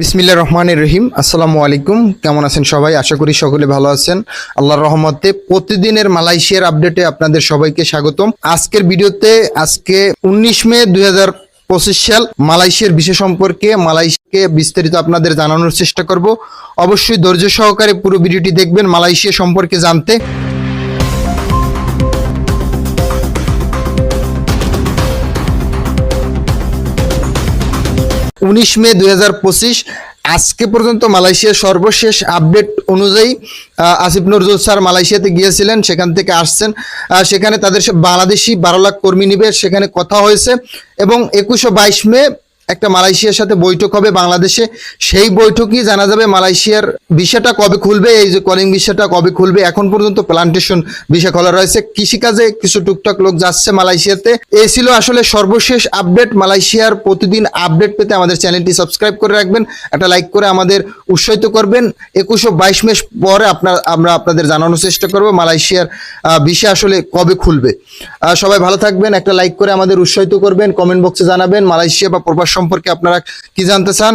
বিসমিল্লা রহমান রহিম। আসসালামু আলাইকুম। কেমন আছেন সবাই? আশা করি সকলে ভালো আছেন। আল্লাহর রহমতে প্রতিদিনের মালয়েশিয়ার আপডেটে আপনাদের সবাইকে স্বাগতম। আজকের ভিডিওতে আজকে উনিশ মে দুই পঁচিশ সাল মালয়েশিয়ার বিষয় সম্পর্কে মালয়েশিয়াকে বিস্তারিত আপনাদের জানানোর চেষ্টা করব। অবশ্যই ধৈর্য সহকারে পুরো ভিডিওটি দেখবেন মালয়েশিয়া সম্পর্কে জানতে। উনিশ মে দু হাজার পঁচিশ। আজকে পর্যন্ত মালয়েশিয়ার সর্বশেষ আপডেট অনুযায়ী আসিফ নজরুল স্যার মালয়েশিয়াতে গিয়েছিলেন, সেখান থেকে আসছেন। সেখানে তাদের বাংলাদেশি বারো লাখ কর্মী নিবে, সেখানে কথা হয়েছে। এবং একুশো বাইশ মে একটা মালয়েশিয়ার সাথে বৈঠক হবে বাংলাদেশে। সেই বৈঠকই জানা যাবে মালয়েশিয়ার বিষয়টা কবে খুলবে, এই যে কলিং বিষয়টা কবে খুলবে। এখন পর্যন্ত প্লান্টেশন বিষয় খোলা রয়েছে। কৃষিকাজে কিছু টুকটাক লোক যাচ্ছে মালয়েশিয়াতে। এই ছিল আসলে সর্বশেষ আপডেট মালয়েশিয়ার প্রতিদিন আপডেট পেতে আমাদের চ্যানেলটি সাবস্ক্রাইব করে রাখবেন, একটা লাইক করে আমাদের উৎসাহিত করবেন। একুশো বাইশ মাস পরে আপনার, আমরা আপনাদের জানানোর চেষ্টা করব মালয়েশিয়ার বিষয় আসলে কবে খুলবে। সবাই ভালো থাকবেন, একটা লাইক করে আমাদের উৎসাহিত করবেন কমেন্ট বক্সে জানাবেন মালয়েশিয়া বা প্রবাস সম্পর্কে আপনারা কি জানতে চান?